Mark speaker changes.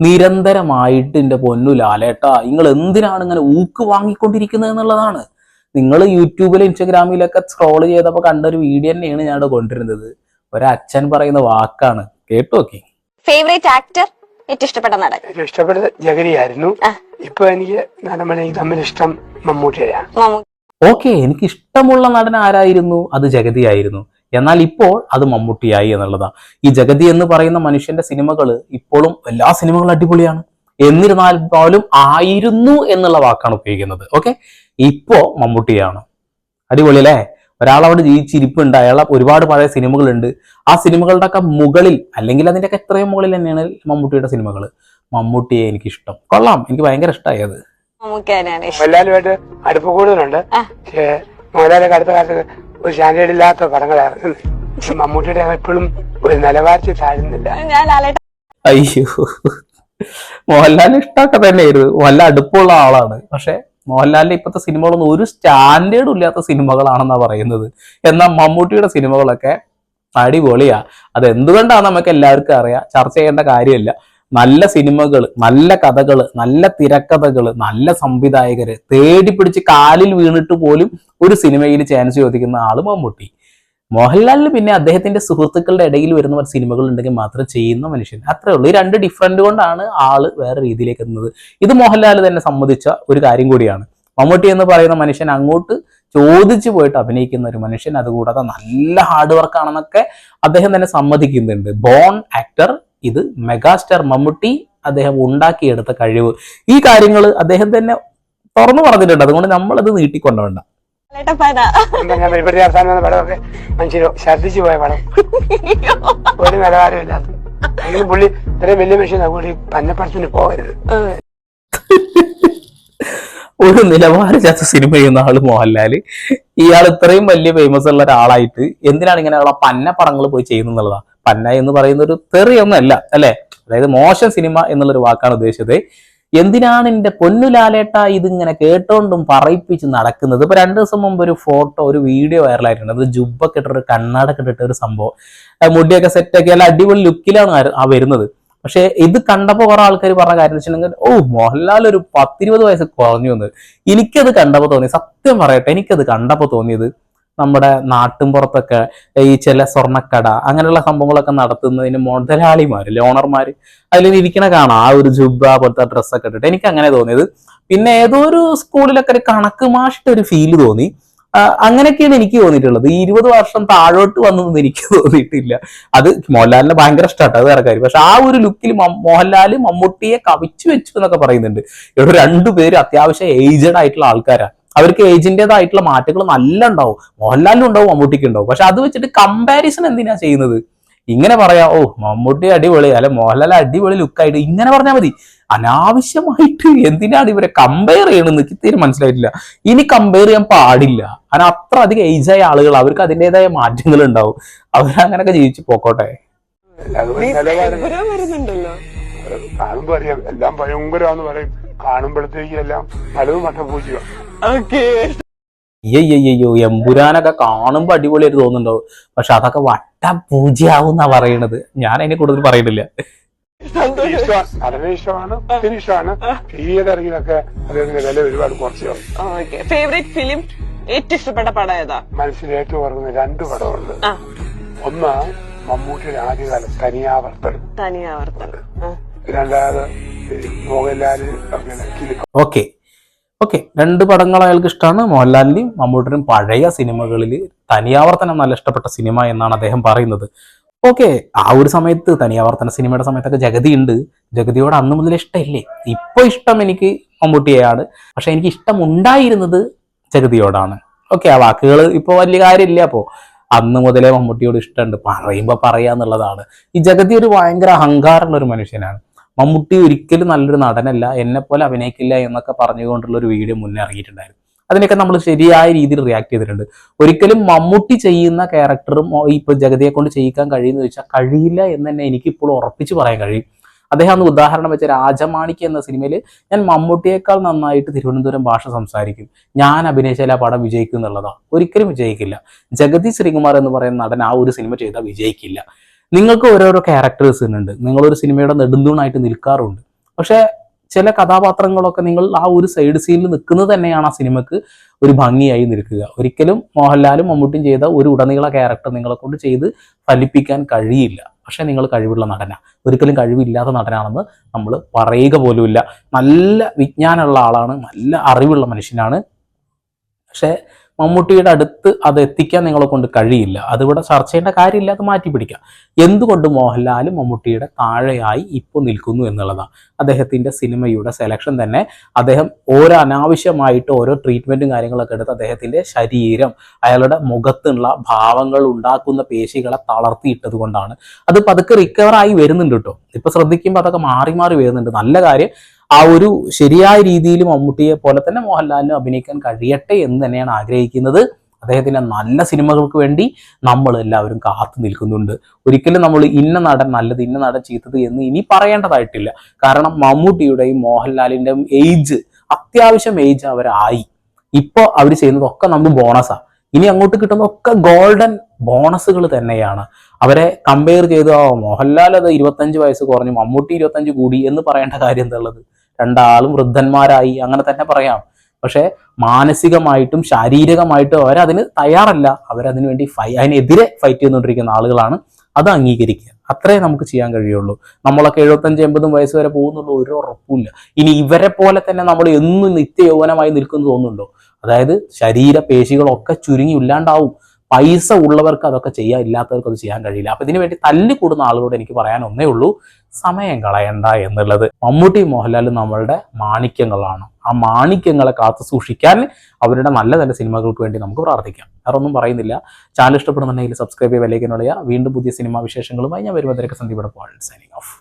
Speaker 1: നിരന്തരമായിട്ട് എന്റെ പൊന്നു ലാലേട്ടാ നിങ്ങൾ എന്തിനാണ് ഇങ്ങനെ ഊക്ക് വാങ്ങിക്കൊണ്ടിരിക്കുന്നത് എന്നുള്ളതാണ്. നിങ്ങൾ യൂട്യൂബിലും ഇൻസ്റ്റഗ്രാമിലൊക്കെ സ്ക്രോൾ ചെയ്തപ്പോൾ കണ്ട ഒരു വീഡിയോ തന്നെയാണ് ഞാൻ ഇവിടെ കൊണ്ടുവരുന്നത് ഒരച്ഛൻ പറയുന്ന വാക്കാണ്. കേട്ടു നോക്കി.
Speaker 2: ഫേവറേറ്റ് ആക്ടർ ഏറ്റവും ഇഷ്ടപ്പെട്ട നടൻ.
Speaker 3: ഏറ്റവും ഇഷ്ടപ്പെട്ടത് ജഗരിയായിരുന്നു.
Speaker 2: ആ.
Speaker 3: ഇപ്പൊ എനിക്ക് തമ്മിൽ ഇഷ്ടം മമ്മൂട്ടിയാണ്
Speaker 1: ഓക്കെ എനിക്ക് ഇഷ്ടമുള്ള നടൻ ആരായിരുന്നു? അത് ജഗതിയായിരുന്നു എന്നാൽ ഇപ്പോൾ അത് മമ്മൂട്ടിയായി എന്നുള്ളതാണ്. ഈ ജഗതി എന്ന് പറയുന്ന മനുഷ്യന്റെ സിനിമകൾ ഇപ്പോഴും എല്ലാ സിനിമകളും അടിപൊളിയാണ്. എന്നിരുന്നാൽ പോലും ആയിരുന്നു എന്നുള്ള വാക്കാണ് ഉപയോഗിക്കുന്നത്. ഓക്കെ ഇപ്പോ മമ്മൂട്ടിയാണ്. അടിപൊളി അല്ലേ ഒരാളവിടെ ജീവിച്ചിരിപ്പുണ്ട്. അയാളെ ഒരുപാട് പഴയ സിനിമകളുണ്ട്. ആ സിനിമകളുടെ ഒക്കെ മുകളിൽ അല്ലെങ്കിൽ അതിന്റെ ഒക്കെ എത്രയും മുകളിൽ തന്നെയാണ് മമ്മൂട്ടിയുടെ സിനിമകൾ മമ്മൂട്ടിയെ എനിക്ക് ഇഷ്ടം കൊള്ളാം. എനിക്ക് ഭയങ്കര ഇഷ്ടമായി അത്.
Speaker 3: മോഹൻലാലുമായിട്ട് അടുപ്പ് കൂടുതലുണ്ട്. മോഹൻലാലൊക്കെ അടുത്ത കാലത്ത് ഒരു സ്റ്റാൻഡേർഡ് ഇല്ലാത്ത പടങ്ങളായിരുന്നു മമ്മൂട്ടിയുടെ എപ്പോഴും ഒരു നിലവാരത്തിൽ താഴുന്നില്ല.
Speaker 1: അയ്യോ. മോഹൻലാൽ ഇഷ്ടമൊക്കെ തന്നെയായിരുന്നു. വല്ല അടുപ്പമുള്ള ആളാണ്. പക്ഷെ മോഹൻലാലിന്റെ ഇപ്പോഴത്തെ സിനിമകളൊന്നും ഒരു സ്റ്റാൻഡേർഡും ഇല്ലാത്ത സിനിമകളാണെന്നാ പറയുന്നത്. എന്നാൽ മമ്മൂട്ടിയുടെ സിനിമകളൊക്കെ അടിപൊളിയാ. അത് എന്തുകൊണ്ടാണ് നമുക്ക് എല്ലാവർക്കും അറിയാം. ചർച്ച ചെയ്യേണ്ട കാര്യമില്ല. നല്ല സിനിമകൾ നല്ല കഥകൾ നല്ല തിരക്കഥകൾ നല്ല സംവിധായകർ തേടി പിടിച്ച് കാലിൽ വീണിട്ട് പോലും ഒരു സിനിമയിൽ ചാൻസ് ചോദിക്കുന്ന ആൾ മമ്മൂട്ടി. മോഹൻലാലിന് പിന്നെ അദ്ദേഹത്തിന്റെ സുഹൃത്തുക്കളുടെ ഇടയിൽ വരുന്ന സിനിമകൾ ഉണ്ടെങ്കിൽ മാത്രം ചെയ്യുന്ന മനുഷ്യൻ. അത്രേ ഉള്ളൂ. ഈ രണ്ട് ഡിഫറന്റ് കൊണ്ടാണ് ആൾ വേറെ രീതിയിലേക്ക് എത്തുന്നത്. ഇത് മോഹൻലാൽ തന്നെ സമ്മതിച്ച ഒരു കാര്യം കൂടിയാണ്. മമ്മൂട്ടി എന്ന് പറയുന്ന മനുഷ്യൻ അങ്ങോട്ട് ചോദിച്ചു പോയിട്ട് അഭിനയിക്കുന്ന ഒരു മനുഷ്യൻ. അതുകൂടാതെ നല്ല ഹാർഡ് വർക്ക് ആണെന്നൊക്കെ അദ്ദേഹം തന്നെ സമ്മതിക്കുന്നുണ്ട്. ബോൺ ആക്ടർ ഇത് മെഗാസ്റ്റാർ മമ്മൂട്ടി അദ്ദേഹം ഉണ്ടാക്കിയെടുത്ത കഴിവ്. ഈ കാര്യങ്ങൾ അദ്ദേഹം തന്നെ തുറന്നു പറഞ്ഞിട്ടുണ്ട്. അതുകൊണ്ട് നമ്മളത് നീട്ടിക്കൊണ്ടുവേണ്ട
Speaker 3: ഇപ്പോഴത്തെ അവസാനം വന്ന പടമൊക്കെ മനുഷ്യർ പോയ പടം. ഒരു നിലവാരമില്ലാത്ത പുള്ളി ഇത്രയും വലിയ മനുഷ്യൻ കൂടി പന്നപ്പടത്തിന് പോകരുത്.
Speaker 1: ഒരു നിലവാരമില്ലാത്ത സിനിമ ചെയ്യുന്ന ആൾ മോഹൻലാൽ. ഇയാൾ ഇത്രയും വലിയ ഫേമസ് ഉള്ള ഒരാളായിട്ട് എന്തിനാണ് ഇങ്ങനെയുള്ള പന്ന പടങ്ങൾ പോയി ചെയ്യുന്നുള്ളതാ പന്ന എന്ന് പറയുന്ന ഒരു തെറിയൊന്നുമല്ല അല്ലെ? അതായത് മോശം സിനിമ എന്നുള്ളൊരു വാക്കാണ് ഉദ്ദേശിച്ചത്. എന്തിനാണ് എന്റെ പൊന്നുലാലേട്ട ഇതിങ്ങനെ കേട്ടോണ്ടും പറയിപ്പിച്ച് നടക്കുന്നത്? ഇപ്പൊ രണ്ടു ദിവസം മുമ്പ് ഒരു ഫോട്ടോ ഒരു വീഡിയോ വൈറലായിട്ടുണ്ട്. അത് ജുബൊക്കെ ഇട്ടിട്ട് കണ്ണാടൊക്കെ ഇട്ടിട്ട് ഒരു സംഭവം. മുടിയൊക്കെ സെറ്റാക്കി അല്ല അടിപൊളി ലുക്കിലാണ് ആ- വരുന്നത്. പക്ഷെ ഇത് കണ്ടപ്പോ കുറെ ആൾക്കാർ പറഞ്ഞ കാര്യം വെച്ചിട്ടുണ്ടെങ്കിൽ ഓ മോഹൻലാൽ ഒരു പത്തിരുപത് വയസ്സ് കുറഞ്ഞു എന്ന്. എനിക്കത് കണ്ടപ്പോ തോന്നി സത്യം പറയട്ടെ എനിക്കത് കണ്ടപ്പോ തോന്നിയത് നമ്മുടെ നാട്ടിൻപുറത്തൊക്കെ ഈ ചില സ്വർണക്കട അങ്ങനെയുള്ള സംഭവങ്ങളൊക്കെ നടത്തുന്നതിന് മുതലാളിമാർ ലോണർമാർ അതിൽ ഇരിക്കണ കാണാം. ആ ഒരു ജുബ പോലത്തെ ഡ്രസ്സൊക്കെ ഇട്ടിട്ട് എനിക്ക് അങ്ങനെ തോന്നിയത്. പിന്നെ ഏതോ ഒരു സ്കൂളിലൊക്കെ ഒരു കണക്ക് മാഷിട്ട് ഒരു ഫീൽ തോന്നി. അങ്ങനെയൊക്കെയാണ് എനിക്ക് തോന്നിയിട്ടുള്ളത്. ഈ ഇരുപത് വർഷം താഴോട്ട് വന്നതെന്ന് എനിക്ക് തോന്നിയിട്ടില്ല. അത് മോഹൻലാലിനെ ഭയങ്കര ഇഷ്ടമാട്ടോ അത് കാര്യം. പക്ഷെ ആ ഒരു ലുക്കിൽ മോഹൻലാൽ മമ്മൂട്ടിയെ കവിച്ചു വെച്ചു എന്നൊക്കെ പറയുന്നുണ്ട്. ഇവിടെ രണ്ടുപേരും അത്യാവശ്യം ഏജഡ് ആയിട്ടുള്ള ആൾക്കാരാണ് അവർക്ക് ഏജിന്റെതായിട്ടുള്ള മാറ്റങ്ങൾ നല്ല ഉണ്ടാവും മോഹൻലാലിനും ഉണ്ടാവും മമ്മൂട്ടിക്ക് ഉണ്ടാവും. പക്ഷെ അത് വെച്ചിട്ട് കമ്പാരിസൺ എന്തിനാ ചെയ്യുന്നത്? ഇങ്ങനെ പറയാ ഓ മമ്മൂട്ടി അടിപൊളി. അല്ലെ മോഹൻലാൽ അടിപൊളി ലുക്കായിട്ട് ഇങ്ങനെ പറഞ്ഞാൽ മതി. അനാവശ്യമായിട്ട് എന്തിനാണ് ഇവരെ കമ്പയർ ചെയ്യണമെന്ന് എനിക്ക് തീരെ മനസ്സിലായിട്ടില്ല. ഇനി കമ്പയർ ചെയ്യാൻ പാടില്ല. കാരണം അത്ര അധികം ഏജായ ആളുകൾ അവർക്ക് അതിന്റെതായ മാറ്റങ്ങൾ ഉണ്ടാവും. അവരങ്ങനൊക്കെ ജീവിച്ചു പോക്കോട്ടെ.
Speaker 3: കാണുമ്പോ അറിയാം. എല്ലാം ഭയങ്കരമാന്ന് പറയും. കാണുമ്പോഴത്തേക്ക് എല്ലാം പലതും
Speaker 2: ഓക്കെ
Speaker 1: അയ്യോ എമ്പുരാനൊക്കെ കാണുമ്പോ അടിപൊളിയായിട്ട് തോന്നുന്നുണ്ടാവും. പക്ഷെ അതൊക്കെ വട്ട പൂജയാവും എന്നാ പറയണത്. ഞാൻ അതിനെ കൂടുതൽ പറയുന്നില്ല.
Speaker 3: ഇഷ്ടമാണ് തീരെ ഇറങ്ങിയതൊക്കെ അദ്ദേഹത്തിന്റെ വില ഒരുപാട് കുറച്ച്
Speaker 2: ഓക്കെ. ഫേവറേറ്റ് ഫിലിം ഏറ്റവും ഇഷ്ടപ്പെട്ട പടം ഏതാ?
Speaker 3: മനസ്സിൽ ഏറ്റവും ഓർക്കുന്ന രണ്ട് പടമുണ്ട്. ഒന്ന് മമ്മൂട്ടിയുടെ ആദ്യകാലം തനിയാവർത്തനം
Speaker 2: തനിയാവർത്തനം ആ.
Speaker 3: രണ്ടാമത് മോഹൻലാൽ
Speaker 1: ഓക്കെ. ഓക്കെ രണ്ട് പടങ്ങൾ അയാൾക്ക് ഇഷ്ടമാണ് മോഹൻലാലിനെയും മമ്മൂട്ടിനും പഴയ സിനിമകളിൽ തനിയാവർത്തനം നല്ല ഇഷ്ടപ്പെട്ട സിനിമ എന്നാണ് അദ്ദേഹം പറയുന്നത്. ഓക്കെ ആ ഒരു സമയത്ത് തനിയാവർത്തന സിനിമയുടെ സമയത്തൊക്കെ ജഗതി ഉണ്ട്. ജഗതിയോട് അന്ന് മുതൽ ഇഷ്ടമില്ലേ? ഇപ്പൊ ഇഷ്ടം എനിക്ക് മമ്മൂട്ടിയെയാണ്. പക്ഷെ എനിക്ക് ഇഷ്ടം ഉണ്ടായിരുന്നത് ജഗതിയോടാണ്. ഓക്കെ ആ വാക്കുകൾ ഇപ്പോൾ വലിയ കാര്യമില്ല അപ്പോൾ അന്ന് മുതലേ മമ്മൂട്ടിയോട് ഇഷ്ടമുണ്ട്. പറയുമ്പോൾ പറയാന്നുള്ളതാണ്. ഈ ജഗതി ഒരു ഭയങ്കര അഹങ്കാരമുള്ള ഒരു മനുഷ്യനാണ്. മമ്മൂട്ടി ഒരിക്കലും നല്ലൊരു നടനല്ല എന്നെ പോലെ അഭിനയിക്കില്ല എന്നൊക്കെ പറഞ്ഞുകൊണ്ടുള്ള ഒരു വീഡിയോ മുന്നേ ഇറങ്ങിയിട്ടുണ്ടായിരുന്നു. അതിനൊക്കെ നമ്മൾ ശരിയായ രീതിയിൽ റിയാക്ട് ചെയ്തിട്ടുണ്ട്. ഒരിക്കലും മമ്മൂട്ടി ചെയ്യുന്ന ക്യാരക്ടറും ഇപ്പൊ ജഗതിയെ കൊണ്ട് ചെയ്യിക്കാൻ കഴിയുമെന്ന് ചോദിച്ചാൽ കഴിയില്ല എന്ന് തന്നെ എനിക്ക് ഇപ്പോൾ ഉറപ്പിച്ച് പറയാൻ കഴിയും. അദ്ദേഹം അന്ന് ഉദാഹരണം വെച്ച രാജമാണിക്ക് എന്ന സിനിമയിൽ ഞാൻ മമ്മൂട്ടിയേക്കാൾ നന്നായിട്ട് തിരുവനന്തപുരം ഭാഷ സംസാരിക്കും. ഞാൻ അഭിനയിച്ചാൽ ആ പടം വിജയിക്കും എന്നുള്ളതാണ് ഒരിക്കലും വിജയിക്കില്ല. ജഗതി ശ്രീകുമാർ എന്ന് പറയുന്ന നടൻ ആ ഒരു സിനിമ ചെയ്താൽ വിജയിക്കില്ല. നിങ്ങൾക്ക് ഓരോരോ ക്യാരക്ടേഴ്സ് ഉണ്ട് നിങ്ങളൊരു സിനിമയുടെ നെടുന്തൂണായിട്ട് നിൽക്കാറുണ്ട്. പക്ഷെ ചില കഥാപാത്രങ്ങളൊക്കെ നിങ്ങൾ ആ ഒരു സൈഡ് സീനിൽ നിൽക്കുന്നത് തന്നെയാണ് ആ സിനിമക്ക് ഒരു ഭംഗിയായി നിൽക്കുക. ഒരിക്കലും മോഹൻലാലും മമ്മൂട്ടിയും ചെയ്ത ഒരു ഉടനീള ക്യാരക്ടർ നിങ്ങളെ കൊണ്ട് ചെയ്ത് ഫലിപ്പിക്കാൻ കഴിയില്ല. പക്ഷെ നിങ്ങൾ കഴിവുള്ള നടന. ഒരിക്കലും കഴിവില്ലാത്ത നടനാണെന്ന് നമ്മൾ പറയുക പോലുമില്ല. നല്ല വിജ്ഞാനമുള്ള ആളാണ് നല്ല അറിവുള്ള മനുഷ്യനാണ്. പക്ഷെ മമ്മൂട്ടിയുടെ അടുത്ത് അത് എത്തിക്കാൻ നിങ്ങളെ കൊണ്ട് കഴിയില്ല. അതിവിടെ ചർച്ച ചെയ്യേണ്ട കാര്യമില്ല അത് മാറ്റി പിടിക്കാം. എന്തുകൊണ്ട് മോഹൻലാൽ മമ്മൂട്ടിയുടെ താഴെയായി ഇപ്പോൾ നിൽക്കുന്നു എന്നുള്ളതാണ്. അദ്ദേഹത്തിന്റെ സിനിമയുടെ സെലക്ഷൻ തന്നെ അദ്ദേഹം ഓരോ അനാവശ്യമായിട്ട് ഓരോ ട്രീറ്റ്മെന്റും കാര്യങ്ങളൊക്കെ എടുത്ത് അദ്ദേഹത്തിന്റെ ശരീരം അയാളുടെ മുഖത്തുള്ള ഭാവങ്ങൾ ഉണ്ടാക്കുന്ന പേശികളെ തളർത്തിയിട്ടത് കൊണ്ടാണ്. അത് പതുക്കെ റിക്കവറായി വരുന്നുണ്ട് കേട്ടോ. ഇപ്പൊ ശ്രദ്ധിക്കുമ്പോൾ അതൊക്കെ മാറി മാറി വരുന്നുണ്ട്. നല്ല കാര്യം ആ ഒരു ശരിയായ രീതിയിൽ മമ്മൂട്ടിയെ പോലെ തന്നെ മോഹൻലാലിനും അഭിനയിക്കാൻ കഴിയട്ടെ എന്ന് തന്നെയാണ് ആഗ്രഹിക്കുന്നത്. അദ്ദേഹത്തിന്റെ നല്ല സിനിമകൾക്ക് വേണ്ടി നമ്മൾ എല്ലാവരും കാത്തു നിൽക്കുന്നുണ്ട്. ഒരിക്കലും നമ്മൾ ഇന്ന നടൻ നല്ലത് ഇന്ന നടൻ ചീത്തത് എന്ന് ഇനി പറയേണ്ടതായിട്ടില്ല. കാരണം മമ്മൂട്ടിയുടെയും മോഹൻലാലിന്റെയും ഏജ് അത്യാവശ്യം ഏജ് അവരായി. ഇപ്പോൾ അവർ ചെയ്യുന്നതൊക്കെ നമുക്ക് ബോണസാണ് ഇനി അങ്ങോട്ട് കിട്ടുന്നതൊക്കെ ഗോൾഡൻ ബോണസുകൾ തന്നെയാണ്. അവരെ കമ്പയർ ചെയ്ത് മോഹൻലാൽ അത് ഇരുപത്തഞ്ച് വയസ്സ് കുറഞ്ഞു മമ്മൂട്ടി ഇരുപത്തഞ്ച് കൂടി എന്ന് പറയേണ്ട കാര്യം എന്താ ഉള്ളത്? രണ്ടാളും വൃദ്ധന്മാരായി അങ്ങനെ തന്നെ പറയാം. പക്ഷെ മാനസികമായിട്ടും ശാരീരികമായിട്ടും അവരതിന് തയ്യാറല്ല. അവരതിനു വേണ്ടി ഫൈ അതിനെതിരെ ഫൈറ്റ് ചെയ്തുകൊണ്ടിരിക്കുന്ന ആളുകളാണ്. അത് അംഗീകരിക്കുക. അത്രേ നമുക്ക് ചെയ്യാൻ കഴിയുള്ളൂ. നമ്മളൊക്കെ എഴുപത്തഞ്ച് എൺപതും വയസ്സ് വരെ പോകുന്നുള്ളൂ ഒരു ഉറപ്പില്ല ഇനി ഇവരെ പോലെ തന്നെ നമ്മൾ എന്നും നിത്യ യൗവനമായി നിൽക്കുന്നു തോന്നുന്നുണ്ടോ? അതായത് ശരീര പേശികളൊക്കെ ചുരുങ്ങി ഇല്ലാണ്ടാവും. പൈസ ഉള്ളവർക്ക് അതൊക്കെ ചെയ്യാൻ ഇല്ലാത്തവർക്ക് അത് ചെയ്യാൻ കഴിയില്ല. അപ്പൊ ഇതിനു വേണ്ടി തല്ലി കൂടുന്ന ആളുകളോട് എനിക്ക് പറയാൻ ഒന്നേ ഉള്ളൂ. സമയം കളയണ്ട എന്നുള്ളത്. മമ്മൂട്ടി മോഹൻലാൽ നമ്മളുടെ മാണിക്യങ്ങളാണ്. ആ മാണിക്യങ്ങളെ കാത്തു സൂക്ഷിക്കാൻ അവരുടെ നല്ല നല്ല സിനിമകൾക്ക് വേണ്ടി നമുക്ക് പ്രാർത്ഥിക്കാം. വേറെ ഒന്നും പറയുന്നില്ല. ചാനൽ ഇഷ്ടപ്പെടുന്നുണ്ടെങ്കിൽ സബ്സ്ക്രൈബ് ചെയ്യുക വലിയ വീണ്ടും പുതിയ സിനിമാ വിശേഷങ്ങളുമായി ഞാൻ വരുമ്പോഴത്തേക്ക് സന്ദീപ് പോൾ സൈനിങ് ഓഫ്